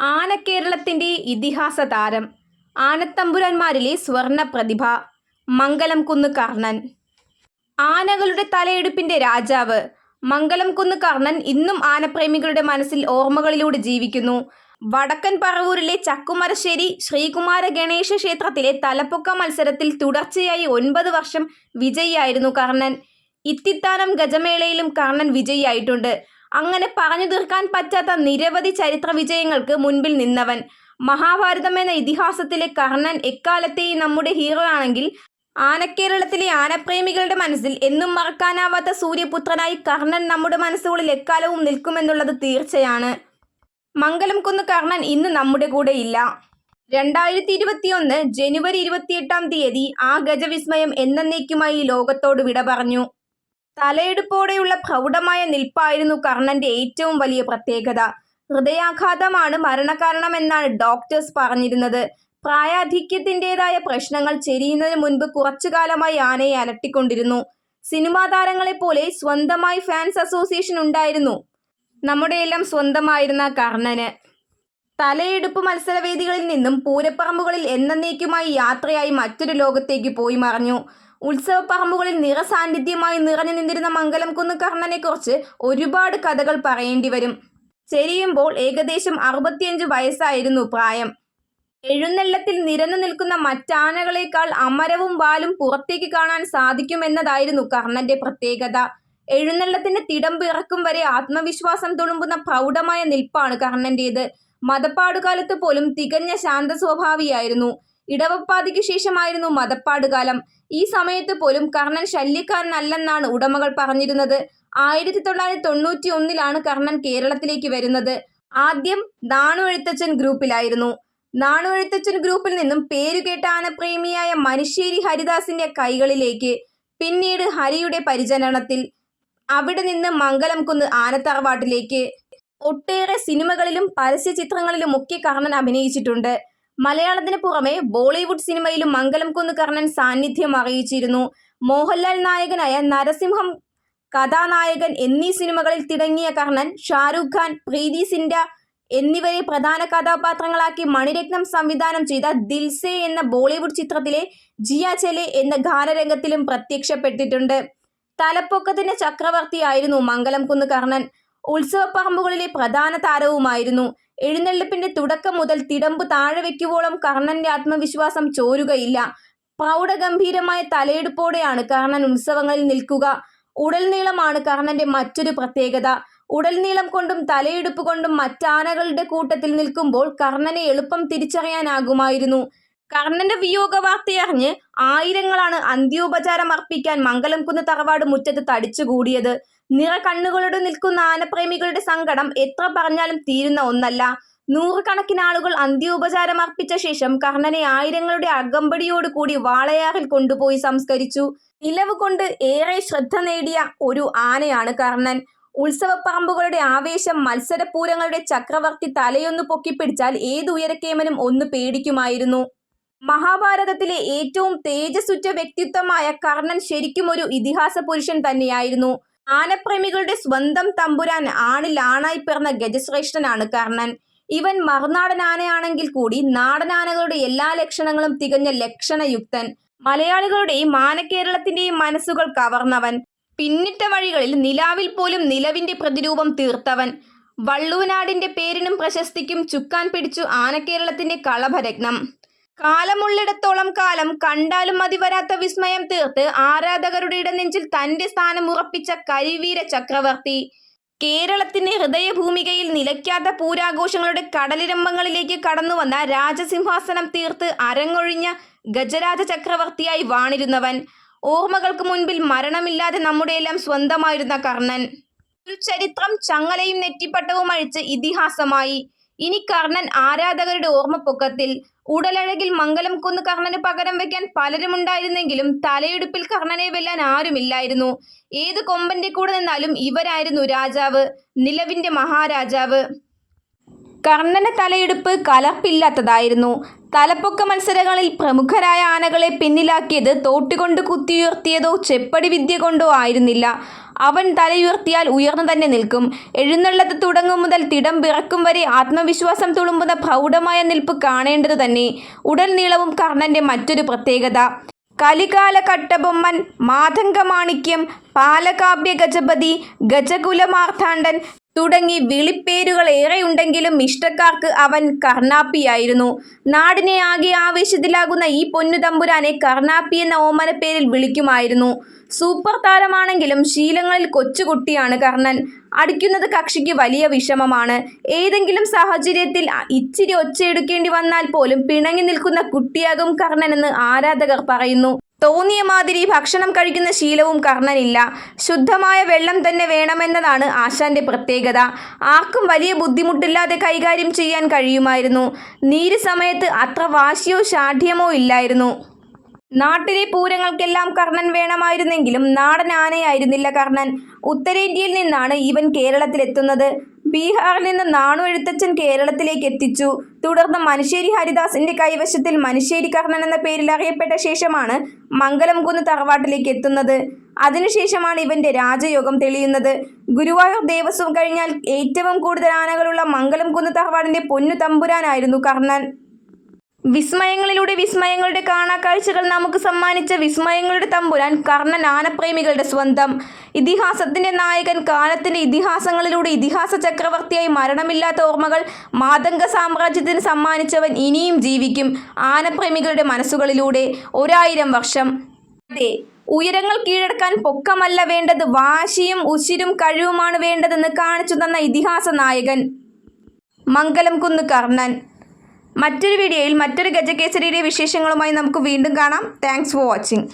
ആനക്കേരളത്തിന്റെ ഇതിഹാസ താരം ആനത്തമ്പുരാന്മാരിലെ സ്വർണ പ്രതിഭ മംഗലം കുന്ന് കർണൻ. ആനകളുടെ തലയെടുപ്പിന്റെ രാജാവ് മംഗലം കുന്ന് കർണൻ ഇന്നും ആനപ്രേമികളുടെ മനസ്സിൽ ഓർമ്മകളിലൂടെ ജീവിക്കുന്നു. വടക്കൻ പറവൂരിലെ ചക്കുമരശ്ശേരി ശ്രീകുമാര ഗണേശ ക്ഷേത്രത്തിലെ തലപ്പൊക്ക മത്സരത്തിൽ തുടർച്ചയായി ഒൻപത് വർഷം വിജയിയായിരുന്നു കർണൻ. ഇത്തിത്താനം ഗജമേളയിലും കർണൻ വിജയിയായിട്ടുണ്ട്. അങ്ങനെ പറഞ്ഞു തീർക്കാൻ പറ്റാത്ത നിരവധി ചരിത്ര വിജയങ്ങൾക്ക് മുൻപിൽ നിന്നവൻ. മഹാഭാരതം എന്ന ഇതിഹാസത്തിലെ കർണൻ എക്കാലത്തെയും നമ്മുടെ ഹീറോ ആണെങ്കിൽ ആനക്കേരളത്തിലെ ആനപ്രേമികളുടെ മനസ്സിൽ എന്നും മറക്കാനാവാത്ത സൂര്യപുത്രനായി കർണൻ നമ്മുടെ മനസ്സുകളിൽ എക്കാലവും നിൽക്കുമെന്നുള്ളത് തീർച്ചയാണ്. മംഗലം കുന്ന് കർണൻ ഇന്ന് നമ്മുടെ കൂടെ ഇല്ല രണ്ടായിരത്തി ഇരുപത്തിയൊന്ന് ജനുവരി ഇരുപത്തിയെട്ടാം തീയതി ആ ഗജവിസ്മയം എന്നേക്കുമായി ലോകത്തോട് വിട പറഞ്ഞു. തലയെടുപ്പോടെയുള്ള പ്രൗഢമായ നിൽപ്പായിരുന്നു കർണന്റെ ഏറ്റവും വലിയ പ്രത്യേകത. ഹൃദയാഘാതമാണ് മരണകാരണമെന്നാണ് ഡോക്ടേഴ്സ് പറഞ്ഞിരുന്നത്. പ്രായാധിക്യത്തിന്റെതായ പ്രശ്നങ്ങൾ ചെരിയുന്നതിന് മുൻപ് കുറച്ചു കാലമായി ആനയെ അലട്ടിക്കൊണ്ടിരുന്നു. സിനിമാ താരങ്ങളെ പോലെ സ്വന്തമായി ഫാൻസ് അസോസിയേഷൻ ഉണ്ടായിരുന്നു. നമ്മുടെയെല്ലാം സ്വന്തമായിരുന്ന കർണന്. തലയെടുപ്പ് മത്സരവേദികളിൽ നിന്നും പൂരപ്പറമ്പുകളിൽ എന്നേക്കുമായി യാത്രയായി മറ്റൊരു ലോകത്തേക്ക് പോയി മറഞ്ഞു. ഉത്സവപ്പറമ്പുകളിൽ നിറസാന്നിധ്യമായി നിറഞ്ഞു നിന്നിരുന്ന മംഗലം കുന്ന് കർണനെക്കുറിച്ച് ഒരുപാട് കഥകൾ പറയേണ്ടി വരും. ചെരിയുമ്പോൾ ഏകദേശം അറുപത്തിയഞ്ച് വയസ്സായിരുന്നു പ്രായം. എഴുന്നള്ളത്തിൽ നിരന്നു നിൽക്കുന്ന മറ്റാനകളേക്കാൾ അമരവും വാലും പുറത്തേക്ക് കാണാൻ സാധിക്കുമെന്നതായിരുന്നു കർണന്റെ പ്രത്യേകത. എഴുന്നള്ളത്തിന്റെ തിടമ്പ് ഇറക്കും വരെ ആത്മവിശ്വാസം തുളുമ്പുന്ന പ്രൗഢമായ നിൽപ്പാണ് കർണന്റേത്. മതപ്പാടുകാലത്ത് പോലും തികഞ്ഞ ശാന്ത സ്വഭാവിയായിരുന്നു ഇടവപ്പാതിക്ക് ശേഷമായിരുന്നു മതപ്പാടുകാലം. ഈ സമയത്ത് പോലും കർണൻ ശല്യക്കാരനല്ലെന്നാണ് ഉടമകൾ പറഞ്ഞിരുന്നത്. ആയിരത്തി തൊള്ളായിരത്തി തൊണ്ണൂറ്റി ഒന്നിലാണ് കർണൻ കേരളത്തിലേക്ക് വരുന്നത്. ആദ്യം നാണു എഴുത്തച്ഛൻ ഗ്രൂപ്പിലായിരുന്നു. നാണു എഴുത്തച്ഛൻ ഗ്രൂപ്പിൽ നിന്നും പേരുകേട്ട ആനപ്രേമിയായ മനുശ്ശേരി ഹരിദാസിന്റെ കൈകളിലേക്ക് പിന്നീട് ഹരിയുടെ പരിചരണത്തിൽ അവിടെ നിന്ന് മംഗലം കുന്ന് ആനത്തറവാട്ടിലേക്ക്. ഒട്ടേറെ സിനിമകളിലും പരസ്യ ചിത്രങ്ങളിലും ഒക്കെ കർണൻ അഭിനയിച്ചിട്ടുണ്ട്. മലയാളത്തിന് പുറമെ ബോളിവുഡ് സിനിമയിലും മംഗലം കുന്ന് കർണൻ സാന്നിധ്യം അറിയിച്ചിരുന്നു. മോഹൻലാൽ നായകനായ നരസിംഹം കഥാനായകൻ എന്നീ സിനിമകളിൽ തിടങ്ങിയ കർണൻ ഷാരൂഖ് ഖാൻ പ്രീതി സിൻഡ എന്നിവരെ പ്രധാന കഥാപാത്രങ്ങളാക്കി മണിരത്നം സംവിധാനം ചെയ്ത ദിൽസെ എന്ന ബോളിവുഡ് ചിത്രത്തിലെ ജിയ ചെലെ എന്ന ഗാനരംഗത്തിലും പ്രത്യക്ഷപ്പെട്ടിട്ടുണ്ട്. തലപ്പൊക്കത്തിന്റെ ചക്രവർത്തിയായിരുന്നു മംഗലം കുന്ന് കർണൻ ഉത്സവപ്പറമ്പുകളിലെ പ്രധാന താരവുമായിരുന്നു. എഴുന്നള്ളിപ്പിന്റെ തുടക്കം മുതൽ തിടമ്പ് താഴെ വയ്ക്കുവോളം കർണന്റെ ആത്മവിശ്വാസം ചോരുകയില്ല. പ്രൗഢഗംഭീരമായ തലയെടുപ്പോടെയാണ് കർണൻ ഉത്സവങ്ങളിൽ നിൽക്കുക. ഉടൽ നീളമാണ് കർണന്റെ മറ്റൊരു പ്രത്യേകത. ഉടൽ നീളം കൊണ്ടും തലയെടുപ്പ് കൊണ്ടും മറ്റാനകളുടെ കൂട്ടത്തിൽ നിൽക്കുമ്പോൾ കർണനെ എളുപ്പം തിരിച്ചറിയാനാകുമായിരുന്നു. കർണന്റെ വിയോഗ വാർത്തയറിഞ്ഞ് ആയിരങ്ങളാണ് അന്ത്യോപചാരം അർപ്പിക്കാൻ മംഗലം കുന്ന് തറവാട് മുറ്റത്ത് തടിച്ചുകൂടിയത്. നിറ കണ്ണുകളോട് നിൽക്കുന്ന ആനപ്രേമികളുടെ സങ്കടം എത്ര പറഞ്ഞാലും തീരുന്ന ഒന്നല്ല. നൂറുകണക്കിന് ആളുകൾ അന്ത്യോപചാരം അർപ്പിച്ച ശേഷം കർണനെ ആയിരങ്ങളുടെ അകമ്പടിയോട് കൂടി വാളയാറിൽ കൊണ്ടുപോയി സംസ്കരിച്ചു. ഇലവ് കൊണ്ട് ഏറെ ശ്രദ്ധ നേടിയ ഒരു ആനയാണ് കർണൻ. ഉത്സവപ്പറമ്പുകളുടെ ആവേശം മത്സരപൂരങ്ങളുടെ ചക്രവർത്തി തലയൊന്നു പൊക്കിപ്പിടിച്ചാൽ ഏത് ഉയരക്കേമനും ഒന്ന് പേടിക്കുമായിരുന്നു. മഹാഭാരതത്തിലെ ഏറ്റവും തേജസ്സുറ്റ വ്യക്തിത്വമായ കർണൻ ശരിക്കും ഒരു ഇതിഹാസ പുരുഷൻ തന്നെയായിരുന്നു. ആനപ്രേമികളുടെ സ്വന്തം തമ്പുരാൻ ആണിൽ ആണായി പിറന്ന ഗജശ്രേഷ്ഠനാണ് കർണൻ. ഇവൻ മറുനാടൻ ആനയാണെങ്കിൽ കൂടി നാടൻ ആനകളുടെ എല്ലാ ലക്ഷണങ്ങളും തികഞ്ഞ ലക്ഷണയുക്തൻ. മലയാളികളുടെയും ആനക്കേരളത്തിന്റെയും മനസ്സുകൾ കവർന്നവൻ. പിന്നിട്ട വഴികളിൽ നിലാവിൽ പോലും നിലവിന്റെ പ്രതിരൂപം തീർത്തവൻ. വള്ളുവനാടിന്റെ പേരിനും പ്രശസ്തിക്കും ചുക്കാൻ പിടിച്ചു ആനക്കേരളത്തിന്റെ കളഭരത്നം. കാലമുള്ളിടത്തോളം കാലം കണ്ടാലും മതിവരാത്ത വിസ്മയം തീർത്ത് ആരാധകരുടെ ഇടനെഞ്ചിൽ തന്റെ സ്ഥാനം ഉറപ്പിച്ച കരിവീര ചക്രവർത്തി. കേരളത്തിന്റെ ഹൃദയഭൂമികയിൽ നിലയ്ക്കാത്ത പൂരാഘോഷങ്ങളുടെ കടലിരമ്പങ്ങളിലേക്ക് കടന്നുവന്ന രാജസിംഹാസനം തീർത്ത് അരങ്ങൊഴിഞ്ഞ ഗജരാജ ചക്രവർത്തിയായി വാണിരുന്നവൻ. ഓർമ്മകൾക്ക് മുൻപിൽ മരണമില്ലാതെ നമ്മുടെയെല്ലാം സ്വന്തമായിരുന്ന കർണൻ. ഒരു ചരിത്രം ചങ്ങലയും നെറ്റിപ്പട്ടവും അഴിച്ച് ഇതിഹാസമായി. ഇനി കർണൻ ആരാധകരുടെ ഓർമ്മപ്പൊക്കത്തിൽ ഉടലഴകിൽ മംഗലം കുന്ന് കർണന് പകരം വെക്കാൻ പലരുമുണ്ടായിരുന്നെങ്കിലും തലയെടുപ്പിൽ കർണനെ വെല്ലാൻ ആരുമില്ലായിരുന്നു. ഏത് കൊമ്പന്റെ കൂടെ നിന്നാലും ഇവരായിരുന്നു രാജാവ് നിലവിന്റെ മഹാരാജാവ്. കർണന്റെ തലയെടുപ്പ് കലർപ്പില്ലാത്തതായിരുന്നു തലപ്പൊക്ക മത്സരങ്ങളിൽ പ്രമുഖരായ ആനകളെ പിന്നിലാക്കിയത് തോട്ടുകൊണ്ട് കുത്തിയുയർത്തിയതോ ചെപ്പടി വിദ്യ കൊണ്ടോ ആയിരുന്നില്ല. അവൻ തലയുയർത്തിയാൽ ഉയർന്നു തന്നെ നിൽക്കും. എഴുന്നള്ളത്ത് തുടങ്ങും മുതൽ തിടം പിറക്കും വരെ ആത്മവിശ്വാസം തുളുമ്പുന്ന പ്രൗഢമായ നിൽപ്പ് കാണേണ്ടത് തന്നെ ഉടൽ നീളവും കർണന്റെ മറ്റൊരു പ്രത്യേകത. കലികാല കട്ടബൊമ്മൻ മാതംഗമാണിക്യം പാലകാവ്യ ഗജപതി ഗജകുലമാർത്താണ്ഡൻ തുടങ്ങി വിളിപ്പേരുകൾ ഏറെയുണ്ടെങ്കിലും ഇഷ്ടക്കാർക്ക് അവൻ കർണാപ്പിയായിരുന്നു. നാടിനെ ആകെ ആവേശത്തിലാകുന്ന ഈ പൊന്നുതമ്പുരാനെ കർണാപ്പി എന്ന ഓമന പേരിൽ വിളിക്കുമായിരുന്നു. സൂപ്പർ താരമാണെങ്കിലും ശീലങ്ങളിൽ കൊച്ചുകുട്ടിയാണ് കർണൻ. അടിക്കുന്നത് കക്ഷിക്ക് വലിയ വിഷമമാണ്. ഏതെങ്കിലും സാഹചര്യത്തിൽ ഇച്ചിരി ഒച്ചയെടുക്കേണ്ടി വന്നാൽ പോലും പിണങ്ങി നിൽക്കുന്ന കുട്ടിയാകും കർണനെന്ന് ആരാധകർ പറയുന്നു. തോന്നിയ മാതിരി ഭക്ഷണം കഴിക്കുന്ന ശീലവും കർണനില്ല. ശുദ്ധമായ വെള്ളം തന്നെ വേണമെന്നതാണ് ആശാന്റെ പ്രത്യേകത. ആർക്കും വലിയ ബുദ്ധിമുട്ടില്ലാതെ കൈകാര്യം ചെയ്യാൻ കഴിയുമായിരുന്നു. നീര് സമയത്ത് അത്ര വാശിയോ ശാഠ്യമോ ഇല്ലായിരുന്നു. നാട്ടിലെ പൂരങ്ങൾക്കെല്ലാം കർണൻ വേണമായിരുന്നെങ്കിലും നാടൻ ആനയായിരുന്നില്ല കർണൻ. ഉത്തരേന്ത്യയിൽ നിന്നാണ് ഇവൻ കേരളത്തിലെത്തുന്നത്. ബീഹാറിൽ നിന്ന് നാണു എഴുത്തച്ഛൻ കേരളത്തിലേക്ക് എത്തിച്ചു. തുടർന്ന് മനുശ്ശേരി ഹരിദാസിന്റെ കൈവശത്തിൽ മനുശ്ശേരി കർണൻ എന്ന പേരിൽ അറിയപ്പെട്ട ശേഷമാണ് മംഗലംകുന്ന് തറവാട്ടിലേക്ക് എത്തുന്നത്. അതിനുശേഷമാണ് ഇവന്റെ രാജയോഗം തെളിയുന്നത്. ഗുരുവായൂർ ദേവസ്വം കഴിഞ്ഞാൽ ഏറ്റവും കൂടുതൽ ആനകളുള്ള മംഗലംകുന്ന് തറവാടിന്റെ പൊന്നു തമ്പുരാനായിരുന്നു കർണൻ. വിസ്മയങ്ങളിലൂടെ വിസ്മയങ്ങളുടെ കാണാക്കാഴ്ചകൾ നമുക്ക് സമ്മാനിച്ച വിസ്മയങ്ങളുടെ തമ്പുരാൻ കർണൻ ആനപ്രേമികളുടെ സ്വന്തം. ഇതിഹാസത്തിന്റെ നായകൻ കാലത്തിന്റെ ഇതിഹാസങ്ങളിലൂടെ ഇതിഹാസ ചക്രവർത്തിയായി മരണമില്ലാത്ത ഓർമ്മകൾ മാതംഗ സാമ്രാജ്യത്തിന് സമ്മാനിച്ചവൻ ഇനിയും ജീവിക്കും. ആനപ്രേമികളുടെ മനസ്സുകളിലൂടെ ഒരായിരം വർഷം. അതെ ഉയരങ്ങൾ കീഴടക്കാൻ പൊക്കമല്ല വേണ്ടത് വാശിയും ഉശിരും കഴിവുമാണ് വേണ്ടതെന്ന് കാണിച്ചു തന്ന ഇതിഹാസ നായകൻ മംഗലം കുന്ന് കർണൻ. മറ്റൊരു വീഡിയോയിൽ മറ്റൊരു ഗജകേസരിയുടെ വിശേഷങ്ങളുമായി നമുക്ക് വീണ്ടും കാണാം. Thanks for watching